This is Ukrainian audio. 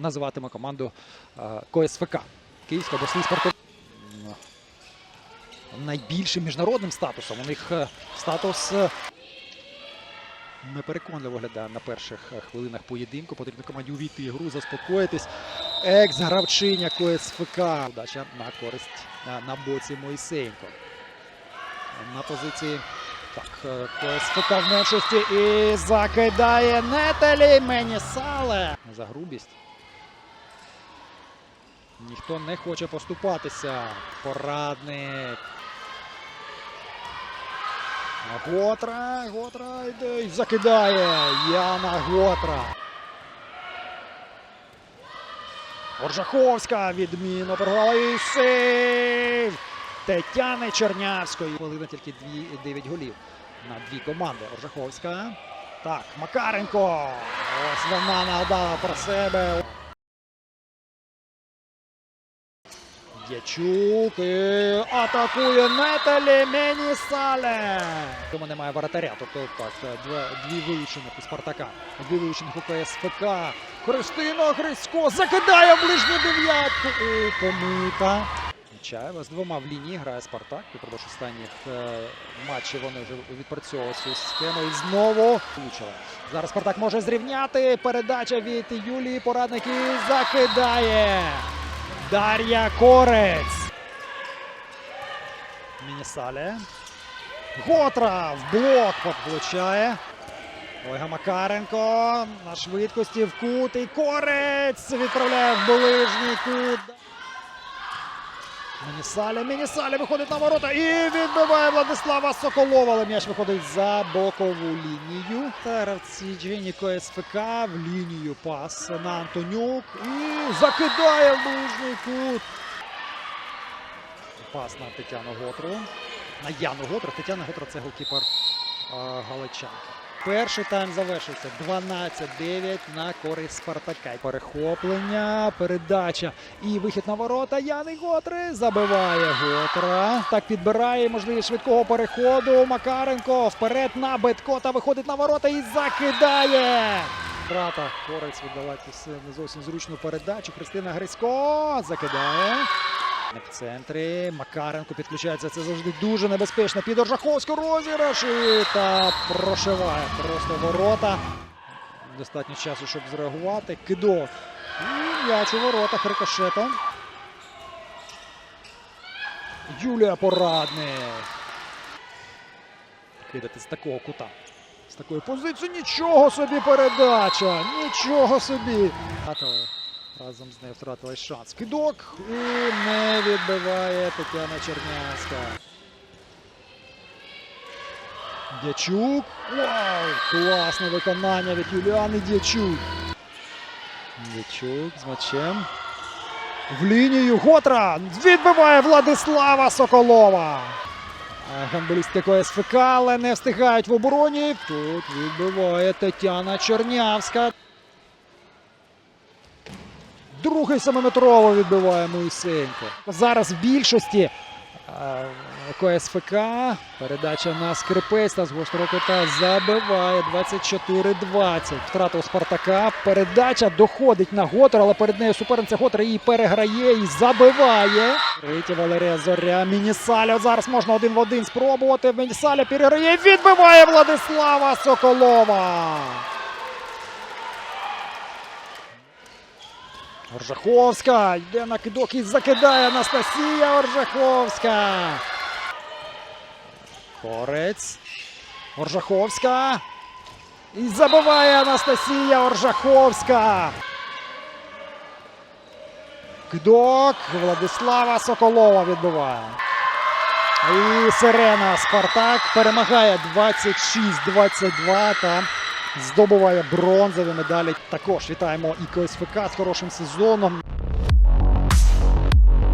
називатиме команду е, КСФК. Київська обласний спортив. Найбільшим міжнародним статусом. У них е, статус е, непереконливо виглядає на перших хвилинах поєдинку. Потрібно команді увійти в гру, заспокоїтись. Екс-гравчиня КСФК. Удача на користь на боці Моїсеєнко. На позиції так, е, КСФК в меншості і закидає Нетелі Менісале. За грубість. Ніхто не хоче поступатися. Порадник. Готра, Готра йде і закидає. Яна Готра. Оржаховська відмінно програла і Тетяни Чернявської. Хвилина тільки дві, 9 голів на дві команди. Оржаховська. Так, Макаренко. Ось вона нагадала про себе. Дячук і атакує Неталі Менісале. Тому немає воротаря. Тобто так, дві вилучених у Спартака, дві вилучених у КСФК. Христина Грисько закидає в ближню дев'ятку. І помита. Чаєва з двома в лінії грає Спартак. Упродовж останніх е, матчів вони вже відпрацьовують цю схему. І знову влучили. Зараз Спартак може зрівняти. Передача від Юлії Порадник і закидає. Дар'я Корець. Мінісале. Готра в блок влучає. Ольга Макаренко на швидкості в кут. І Корець відправляє в ближній кут. Мінісаля, Мінісаля виходить на ворота і відбиває Владислава Соколова. Але м'яч виходить за бокову лінію. Гравці Дженіко СФК в лінію пас на Антонюк і закидає в ближній кут. Пас на Тетяну Готру. На Яну Готру. Тетяна Готра це голкіпер е, Галичанки. Перший тайм завершився 12-9 на користь Спартака. Перехоплення, передача і вихід на ворота. Яни Готри забиває Готра. Так підбирає можливість швидкого переходу. Макаренко вперед на Бетко та виходить на ворота і закидає. Брата Корець віддала не зовсім зручну передачу. Христина Грисько закидає. В центрі Макаренко підключається. Це завжди дуже небезпечно. Під Оржаховську розіграш і та прошиває просто ворота. Достатньо часу, щоб зреагувати. Кидок. І м'яч у воротах рикошетом. Юлія Порадник. Кидати з такого кута. З такої позиції нічого собі передача. Нічого собі. Разом з нею втратили шанс. Кидок і не відбиває Тетяна Чернявська. Дячук. Вау! Класне виконання від Юліани Дячук. Дячук з м'ячем. В лінію Готра відбиває Владислава Соколова. Гандболістки КСФК, але не встигають в обороні. Тут відбиває Тетяна Чернявська. Другий семиметрово відбиває Моїсеєнко. Зараз в більшості е, КСФК. Передача на скрипець та з гострого кута забиває 24-20. Втрата у Спартака. Передача доходить на Готер, але перед нею суперниця Готер її переграє і забиває. Третя Валерія Зоря. Мінісаля. Зараз можна один в один спробувати. Мінісаля переграє. Відбиває Владислава Соколова. Оржаховська йде на кидок і закидає Анастасія Оржаховська. Корець. Оржаховська. І забиває Анастасія Оржаховська. Кидок Владислава Соколова відбиває. І Сирена Спартак перемагає 26-22 та здобуває бронзові медалі. Також вітаємо і КСФК з хорошим сезоном.